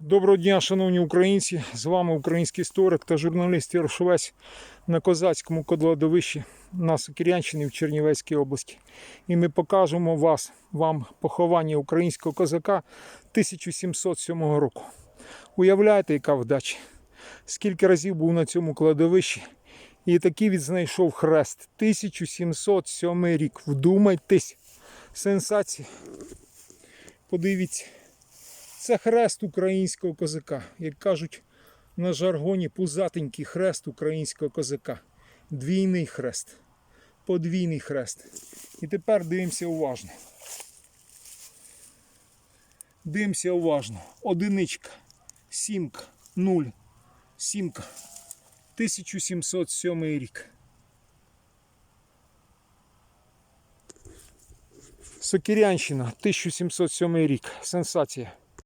Доброго дня, шановні українці! З вами український історик та журналіст Ярошовець на козацькому кладовищі на Сокирянщині в Чернівецькій області. І ми покажемо вас, вам поховання українського козака 1707 року. Уявляєте, яка вдача? Скільки разів був на цьому кладовищі і такий відзнайшов хрест. 1707 рік. Вдумайтесь! Сенсація. Подивіться. Це хрест українського козака. Як кажуть на жаргоні, пузатенький хрест українського козака. Двійний хрест. Подвійний хрест. І тепер дивимося уважно. Дивимося уважно. Одиничка, сімка, нуль, сімка. 1707 рік. Сокирянщина, 1707 рік. Сенсація.